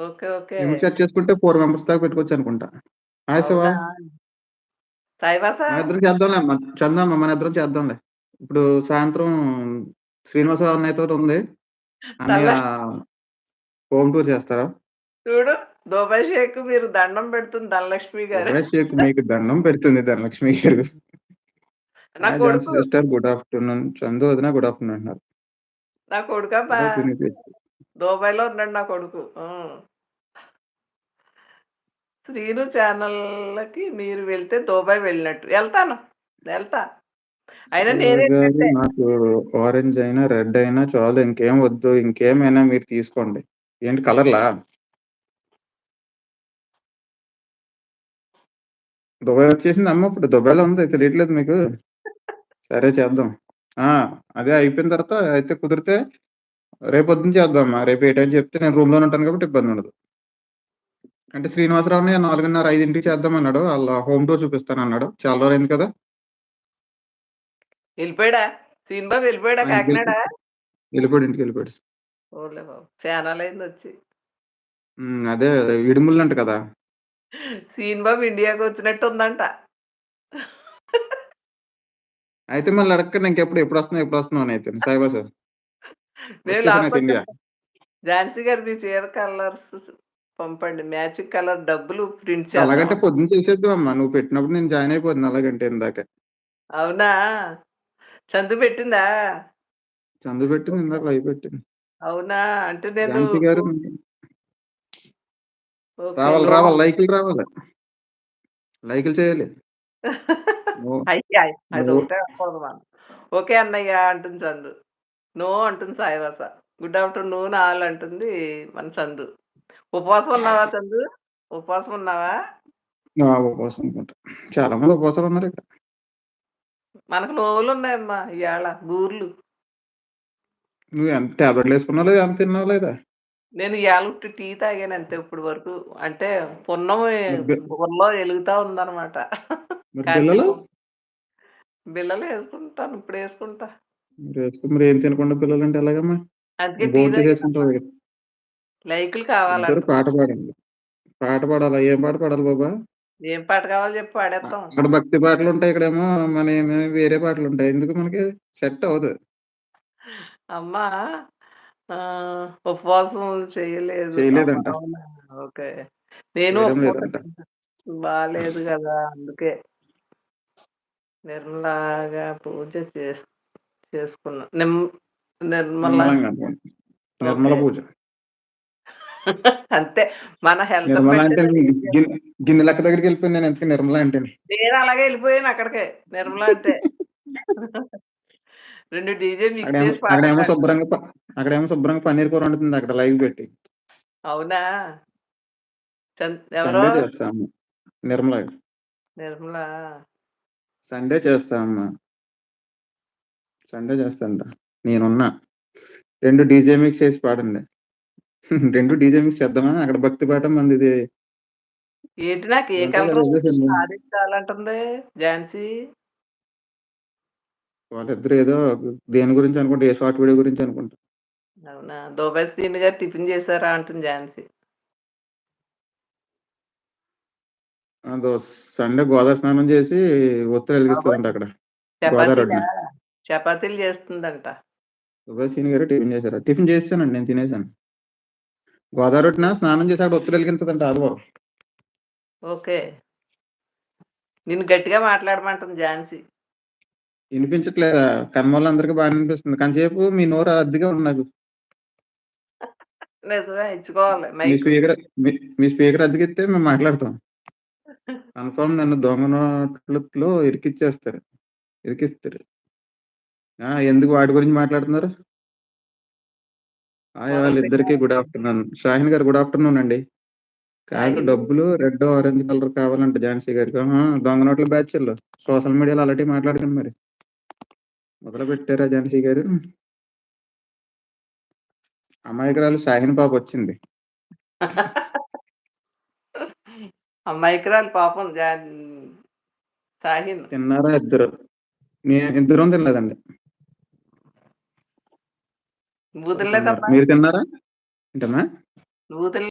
Okay. Okay. Limit set చేసుకుంటే 4 members దాకా పెట్టుకోవచ్చనుకుంటా. Hi Shiva. అవునా? సాయివాసా? మనిద్దరం చేద్దాంలే అమ్మ. చందమ్మ మనిద్దరం చేద్దాంలే. ఇప్పుడు సాయంత్రం శ్రీనివాసరావు అన్నయ్యతోటుంది. అన్నయ్య ధనలక్ష్మి హోమ్ టూర్ చేస్తారా? చూడు దుబాయ్ షేక్ మీరు దండం పెడుతుంది ధనలక్ష్మి గారు. దుబాయ్ షేక్ మీకు దండం పెడుతుంది ధనలక్ష్మి గారు. నా కొడుకు. Sister good afternoon. చందు వదిన గుడ్ ఆఫ్టర్‌నూన్ అంటున్నారు. నా పునీత్. దుబాయ్‌లో ఉన్నాడు నా కొడుకు. శ్రీను ఛానల్‌లకి మీరు వెళ్తే దుబాయ్ వెళ్ళినట్టు. ఎళ్తాను. ఎళ్తా. అయినా నేనేంటంటే నాకు ఆరెంజ్ అయినా, రెడ్ అయినా చాలు ఇంకేం వద్దు. ఇంకేమైనా మీరు తీసుకోండి. ఏంటి కలర్‌లా? దుబాయ్ వచ్చేసిందా అమ్మ ఇప్పుడు? దుబాయ్‌లో ఉంది తెలియట్లేదు మీకు? సరే చేద్దాం. ఆ! అదే అయిపోయిన తర్వాత అయితే కుదిరితే రేపొద్దున చేద్దామమ్మా. రేపు ఏ టైం చెప్తే నేను రూమ్‌లోనే ఉంటాను కాబట్టి ఇబ్బందుండదు. అంటే శ్రీనివాసరావు 4:30, 5కి చేద్దామన్నాడు. ఆళ్ళ హోమ్ టూర్ చూపిస్తానన్నాడు. చాలా రోజులైంది కదా! ఎళ్ళిపోయాడా? సీను బాబు వెళ్ళిపోయాడా ఆ! ఇంటికెళ్ళిపోయాడు. కాకినాడ? ఎళ్ళిపోయాడు ఇంటికెళ్ళిపోయాడు. పోన్లే బాబు. చానాళ్ళయిందొచ్చి. హ్మ్. అదే ఇడుములంట కదా! సీను బాబు ఇండియాకొచ్చినట్టుందంట. అయితే మళ్ళీ అడక్కండి ఇంకెప్పుడు అని అయితేను సాయిబాబా. మేము వచ్చేసాను లాస్ట్ అయితే ఇండియా. ఝాన్సీ గారు మీ చీర కలర్స్ పంపండి. మ్యాచింగ్ కలర్ డబ్బులు ప్రింట్ అలాగంటే చేద్దాం. పొద్దున చేసేద్దామమ్మా. నువ్వు పెట్టినప్పుడు నేను జాయిన్ అయిపోదును అలాగంటే ఇందాకే. అవునా? చందు పెట్టిందా? చందు పెట్టింది. ఇందాక లైవ్ పెట్టింది. అవునా? అంటే నేను గారు ఓకే. రావాలి, రావాలి. లైకులు రావాలి. లైకులు చేయాలి. నో అయ్య! నో అదొకటే అనకూడదు మనం. ఓకే అన్నయ్య అంటుంది చందు. నో అంటుంది సాయివాస. గుడ్ ఆఫ్టర్‌నూన్ ఆల్ అంటుంది మన చందు. ఉపవాసం ఉన్నావా చందు? ఉపవాసం ఉన్నావా? ఆ! ఉపవాసం అనుకుంటా. చాలా మంది ఉపవాసాలు ఉన్నారు ఇక్కడ. మనకు నోవులున్నాయమ్మా ఇయాళ బూర్లు. నువ్వు ఎంత టాబ్లెట్‌లు ఏసుకున్నావో లేదా? ఏమన్నా తిన్నావా లేదా? నేను ఇయాల ఉట్టి టీ తాగాను అంతే ఇప్పటి వరకు. అంటే పున్నం మరి బుర్రలో ఎలుగుతా ఉందన్నమాట. మరి కార్తీక బిళ్ళలు? బిళ్ళలు యేసుకుంటాను. ఇప్పుడేసుకుంటా. మరి ఏం తినకుండా పిల్లలంటే ఎలాగమ్మా? అందుకే టీ! లైకులు ఇద్దరు కావాలంట. పాట పాడండి. పాట పాడాలా? ఏం పాట పాడాలి బాబా? ఏం పాట కావాలో చెప్పు అ పాడేత్తాం. అక్కడ భక్తి పాటలుంటాయి. ఇక్కడేమో మనయేమో వేరే పాటలుంటాయి. ఎందుకు మనకి సెట్ అవ్వదు. అమ్మా ఆహ్, ఉపవాసం చేయలేదు. అమ్మ చేయలేదంట. అవునా? ఓకే. నేను చేయడం లేదంట. బాలేదు గదా! అందుకే. నిర్మలాగా పూజ చేస్ చేసుకున్నా. నిమ్ నిర్మల నిర్మలంగా. నిర్మల ఓకే. పూజ. అంతే. మన హెల్త్ అంటే గిన్నె లెక్క దగ్గరికెళ్ళిపోయాను నేను ఇంతకీ నిర్మల అంటేను. నేను అలాగే ఎళ్ళిపోయాను అక్కడికే. నిర్మల అంటే. 2 డీజే మిక్స్ అక్కడేమో. శుభ్రంగా అక్కడేమో శుభ్రంగా పన్నీర్ కూర వండుతుంది అక్కడ లైవ్ పెట్టి. అవునా? ఎవరు? సండే చేస్తా అమ్మ. నిర్మల. నిర్మల. సండే చేస్తా అమ్మ. సండే చేస్తానురా. నేనున్నా. 2 డీజే మిక్స్ చేసి పాడండి. 2 డీజే మిక్స్ చేద్దామా? అక్కడ భక్తి పాట మనదిది ఏంటి నాకు ఏ ఉంటాయి కలరు కదా! ఏదో సినిమా. ఝాన్సీ? వాళ్ళిద్దరు ఏదో దేని గురించి అనుకుంటా. ఏ షార్ట్ వీడియో గురించి అనుకుంటా. అవునా? దుబాయ్ శ్రీను గారు టిఫిన్ చేసారా అంటుంది ఝాన్సీ. ఆ! సండే గోదావరి స్నానం చేసి ఒత్తులు బాబోయ్! వెలిగిస్తదంట అక్కడ. గోదావరి చపాతీలా? ఒడ్డున. చపాతీలు చేస్తుందంట. దుబాయ్ సీను గారు టిఫిన్ చేసారా? టిఫిన్ చేసేసానండి. నేను తినేసాను. గోదావరి ఒడ్డున స్నానం చేసి అక్కడ ఒత్తులు వెలిగింతదంట ఆదివారం. ఓకే. నిన్ను గట్టిగా మాట్లాడమంటుంది ఝాన్సీ. ఇనిపించట్లేదా? కన్నోళ్ళందరికి బానే వినిపిస్తుంది. కాంచేపు మీ నోరు అద్దిగా ఉంది నాకు. నిజమే ఇచ్చుకోవాలి మీ. స్పీకర్ మీ స్పీకర్ అద్దెకిస్తే మేము మాట్లాడతాం. కన్ఫర్మ్ నన్ను దొంగ నోట్లతో ఇరికిచ్చేస్తారు. ఇరికిస్తారు. ఆ! ఎందుకు వాటి గురించి మాట్లాడుతున్నారు? హాయ్ మొదలుపెట్టావా? Good afternoon. షాహీన్ గారు గుడ్ ఆఫ్టర్‌నూన్ అండి. కాదు డబ్బులు రెడ్, ఆరెంజ్ కలర్ కావాలంట ఝాన్సీ గారికి. ఆహా! దొంగ నోట్ల బ్యాచీళ్ళు. సోషల్ మీడియాలో అలాంటివి మాట్లాడకండి మరి. మొదలుపెట్టారా ఝాన్సీ గారు? అమాయకురాలు షాహీన్ పాప వచ్చింది. అమాయకురాలు పాపం జాన్ షాహీన్. తిన్నారా ఇద్దరు? మే ఇద్దరం తినలేదండి. తినలేదమ్మా? మీరు తిన్నారా? ఏంటమ్మా?